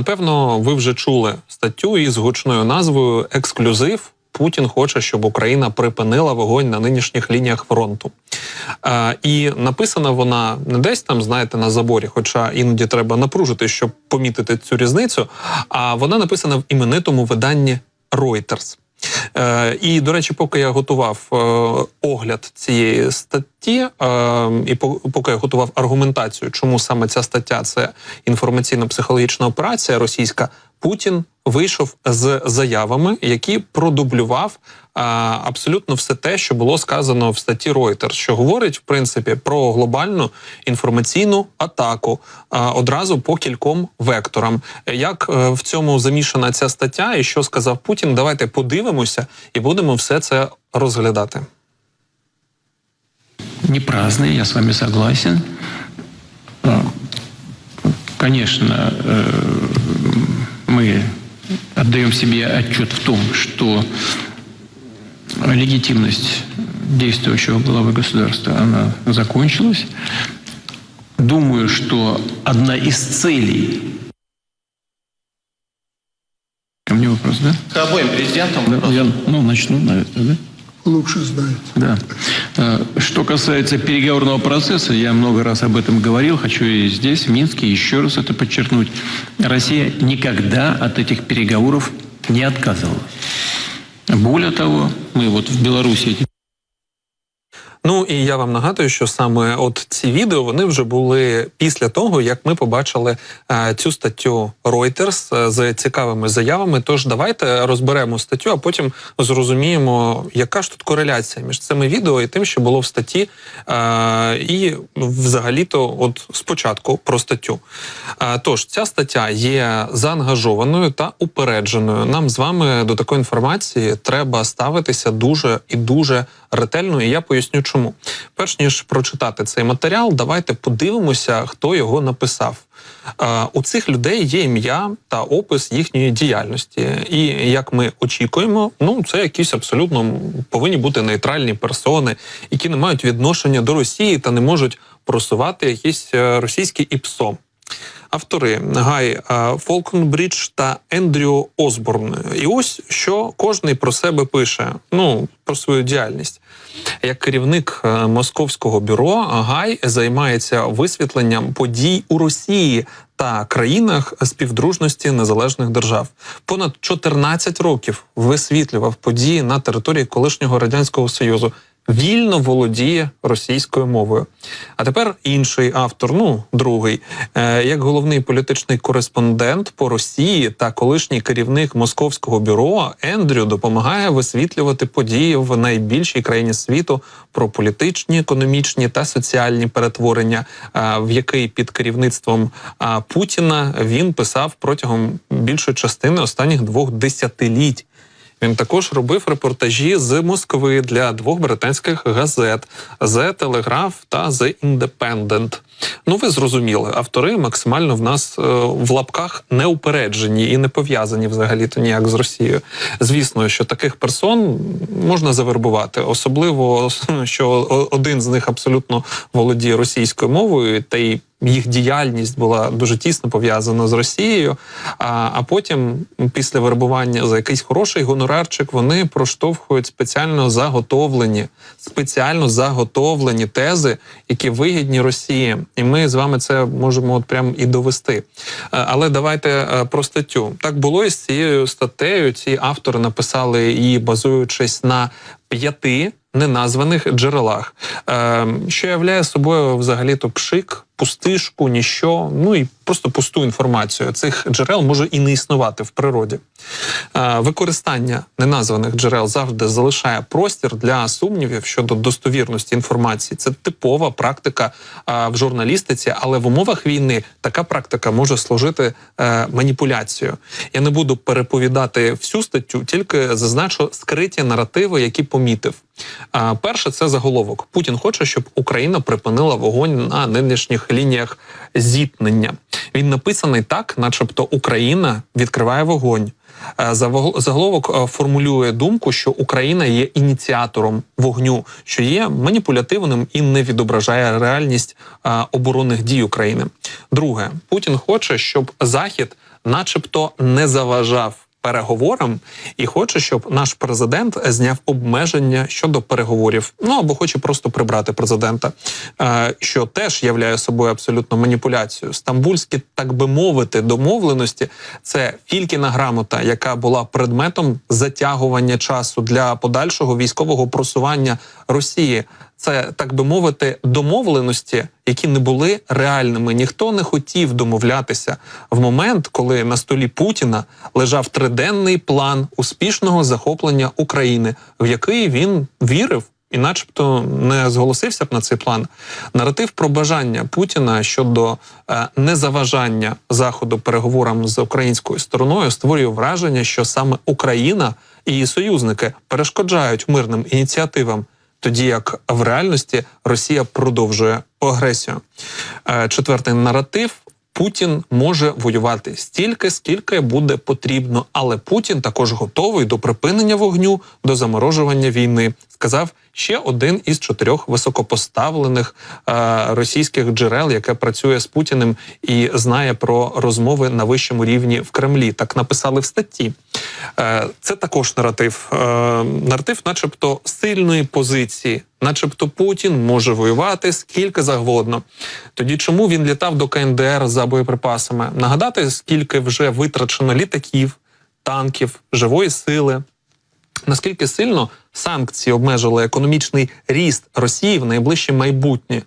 Напевно, ви вже чули статтю із гучною назвою Ексклюзив. Путін хоче, щоб Україна припинила вогонь на нинішніх лініях фронту. Е, і написана вона не десь там, знаєте, на заборі, хоча іноді треба напружити, щоб помітити цю різницю. А вона написана в іменитому виданні Reuters. Е, і, до речі, поки я готував е, огляд цієї статті, е, і по- поки я готував аргументацію, чому саме ця стаття це інформаційно-психологічна операція російська, Путін вийшов з заявами, які продублював абсолютно все те, що було сказано в статті Reuters, що говорить в принципі про глобальну інформаційну атаку а, одразу по кільком векторам. Як е, в цьому замішана ця стаття, і що сказав Путін? Давайте подивимося і будемо все це розглядати. не праздные, я с вами согласен. А, Конечно, э, мы отдаем себе отчет в том, что легитимность действующего главы государства, она закончилась. Думаю, что одна из целей... Ко мне вопрос, да? К обоим президентам Да, я, ну, начну, наверное, да? лучше знает. Да. Э, Что касается переговорного процесса, я много раз об этом говорил, хочу и здесь, в Минске, еще раз это подчеркнуть. Россия никогда от этих переговоров не отказывалась. Более того, мы вот в Беларуси эти Ну і я вам нагадую, що саме от ці відео вони вже були після того, як ми побачили е, цю статтю Reuters е, з цікавими заявами. Тож давайте розберемо статтю, а потім зрозуміємо, яка ж тут кореляція між цими відео і тим, що було в статті, е, і взагалі-то, от спочатку про статтю. Е, тож ця стаття є заангажованою та упередженою. Нам з вами до такої інформації треба ставитися дуже і дуже ретельно. І я поясню, чому. Перш ніж прочитати цей матеріал, давайте подивимося, хто його написав. Е, У цих людей є ім'я та опис їхньої діяльності. І як ми очікуємо, ну це якісь абсолютно повинні бути нейтральні персони, які не мають відношення до Росії та не можуть просувати якісь е, російські ІПСО. Автори Гай е, та Ендрю Осборн. І ось що кожний про себе пише: ну про свою діяльність. Як керівник е, московського бюро Гай займається висвітленням подій у Росії та країнах співдружності незалежних держав. Понад 14 років висвітлював події на території колишнього радянського союзу. Вільно володіє російською мовою. А тепер інший автор, ну другий, е, як головний політичний кореспондент по Росії та колишній керівник московського бюро Ендрю допомагає висвітлювати події в найбільшій країні світу про політичні, економічні та соціальні перетворення, е, в який під керівництвом е, Путіна він писав протягом більшої частини останніх двох десятиліть. Він також робив репортажі з Москви для двох британських газет The Telegraph та The Independent. Ну, ви зрозуміли, автори максимально в нас е, в лапках не упереджені і не пов'язані взагалі то ніяк з Росією. Звісно, що таких персон можна завербувати, особливо що один з них абсолютно володіє російською мовою, та й їх діяльність була дуже тісно пов'язана з Росією. А, а потім, після вербування за якийсь хороший гонорарчик, вони проштовхують спеціально заготовлені, спеціально заготовлені тези, які вигідні Росії. І ми з вами це можемо от прям і довести. Але давайте про статтю. Так було і з цією статтею. Ці автори написали її, базуючись на п'яти неназваних джерелах, е, що являє собою взагалі то пшик, пустишку, ніщо, ну і просто пусту інформацію. Цих джерел може і не існувати в природі. Е, Використання неназваних джерел завжди залишає простір для сумнівів щодо достовірності інформації. Це типова практика е, в журналістиці, але в умовах війни така практика може служити е, маніпуляцією. Я не буду переповідати всю статтю, тільки зазначу скриті наративи, які помітив. Перше, це заголовок. Путін хоче, щоб Україна припинила вогонь на нинішніх нинішніх лініях зіткнення. Він написаний так, начебто Україна відкриває вогонь. Е, Заголовок е, формулює думку, що Україна є ініціатором вогню, що є маніпулятивним і не відображає реальність е, оборонних дій України. Друге, Путін хоче, щоб Захід, начебто, не заважав переговорам, і хоче, щоб наш президент зняв обмеження щодо переговорів. Ну або хоче просто прибрати президента, е, що теж являє собою абсолютно маніпуляцію. Стамбульські, так би мовити, домовленості це Фількіна грамота, яка була предметом затягування часу для подальшого військового просування Росії. Це так би мовити, домовленості, які не були реальними. Ніхто не хотів домовлятися в момент, коли на столі Путіна лежав триденний план успішного захоплення України, в який він вірив. І, начебто, не зголосився б на цей план. Наратив про бажання Путіна щодо е, незаважання заходу переговорам з українською стороною створює враження, що саме Україна і її союзники перешкоджають мирним ініціативам тоді як в реальності Росія продовжує агресію. Е, Четвертий наратив. Путін може воювати стільки, скільки буде потрібно, але Путін також готовий до припинення вогню, до заморожування війни. Сказав ще один із чотирьох високопоставлених е, російських джерел, яке працює з Путіним і знає про розмови на вищому рівні в Кремлі. Так написали в статті. Е, це також наратив. Е, наратив, начебто, сильної позиції, начебто Путін може воювати скільки завгодно. Тоді чому він літав до КНДР за боєприпасами? Нагадати, скільки вже витрачено літаків, танків, живої сили. Наскільки сильно санкції обмежили економічний ріст Росії в найближче майбутнє?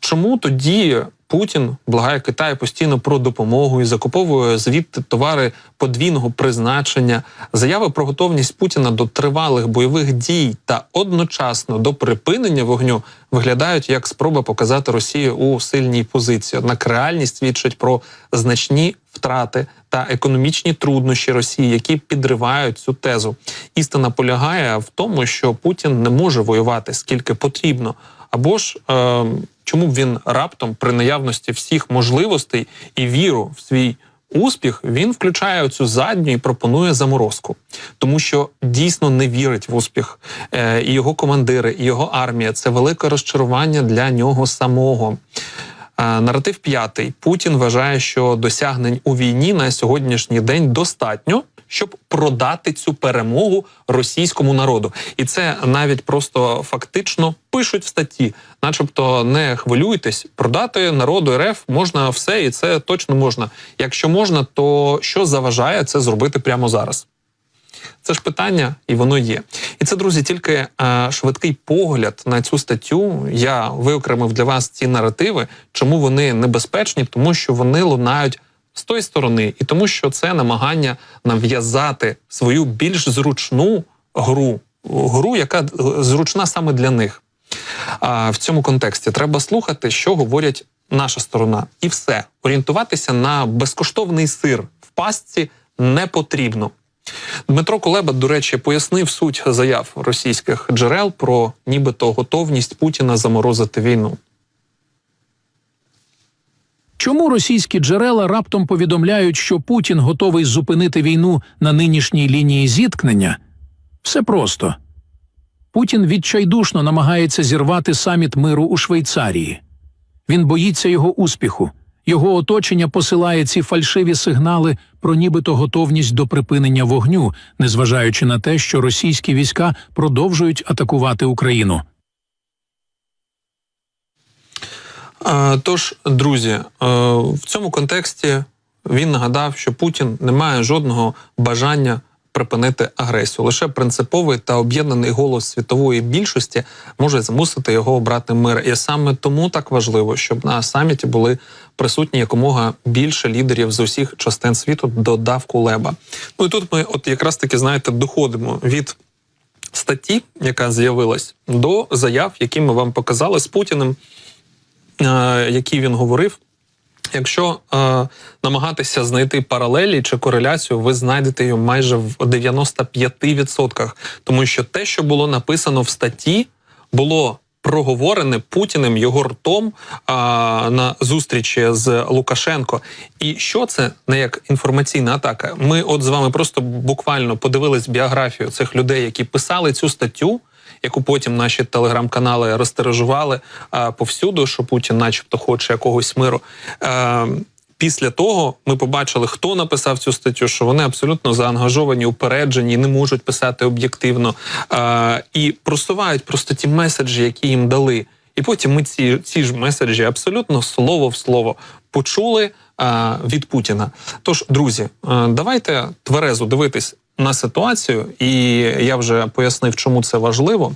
Чому тоді Путін благає Китай постійно про допомогу і закуповує звідти товари подвійного призначення, заяви про готовність Путіна до тривалих бойових дій та одночасно до припинення вогню виглядають як спроба показати Росію у сильній позиції. Однак реальність свідчить про значні втрати та економічні труднощі Росії, які підривають цю тезу. Істина полягає в тому, що Путін не може воювати скільки потрібно. Або ж е, чому б він раптом при наявності всіх можливостей і віру в свій успіх він включає цю задню і пропонує заморозку, тому що дійсно не вірить в успіх. Е, і його командири, і його армія це велике розчарування для нього самого. Е, Наратив п'ятий. Путін вважає, що досягнень у війні на сьогоднішній день достатньо, щоб продати цю перемогу російському народу, і це навіть просто фактично пишуть в статті, начебто не хвилюйтесь, продати народу РФ можна все, і це точно можна. Якщо можна, то що заважає це зробити прямо зараз? Це ж питання, і воно є. І це, друзі, тільки е, швидкий погляд на цю статтю. Я виокремив для вас ці наративи, чому вони небезпечні, тому що вони лунають з тої сторони, і тому, що це намагання нав'язати свою більш зручну гру, гру, яка зручна саме для них. А в цьому контексті треба слухати, що говорять наша сторона, і все орієнтуватися на безкоштовний сир в пастці не потрібно. Дмитро Кулеба, до речі, пояснив суть заяв російських джерел про нібито готовність Путіна заморозити війну. Чому російські джерела раптом повідомляють, що Путін готовий зупинити війну на нинішній лінії зіткнення? Все просто. Путін відчайдушно намагається зірвати саміт миру у Швейцарії. Він боїться його успіху. Його оточення посилає ці фальшиві сигнали про нібито готовність до припинення вогню, незважаючи на те, що російські війська продовжують атакувати Україну. А, Тож, друзі, е, в цьому контексті він нагадав, що Путін не має жодного бажання припинити агресію. Лише принциповий та об'єднаний голос світової більшості може змусити його обрати мир. І саме тому так важливо, щоб на саміті були присутні якомога більше лідерів з усіх частин світу. Додав Кулеба. Ну і тут ми, от якраз таки, знаєте, доходимо від статті, яка з'явилась, до заяв, які ми вам показали з Путіним, які він говорив. Якщо е, намагатися знайти паралелі чи кореляцію, ви знайдете її майже в 95%. Тому що те, що було написано в статті, було проговорене Путіним його ртом а, на зустрічі з Лукашенко. І що це не як інформаційна атака? Ми от з вами просто буквально подивились біографію цих людей, які писали цю статтю. Яку потім наші телеграм-канали розтиражували а, повсюду, що Путін, начебто, хоче якогось миру. Е, Після того ми побачили, хто написав цю статтю, що вони абсолютно заангажовані, упереджені, не можуть писати об'єктивно е, і просувають просто ті меседжі, які їм дали. І потім ми ці, ці ж меседжі абсолютно слово в слово почули е, від Путіна. Тож, друзі, е, давайте тверезо дивитись на ситуацію, і я вже пояснив, чому це важливо.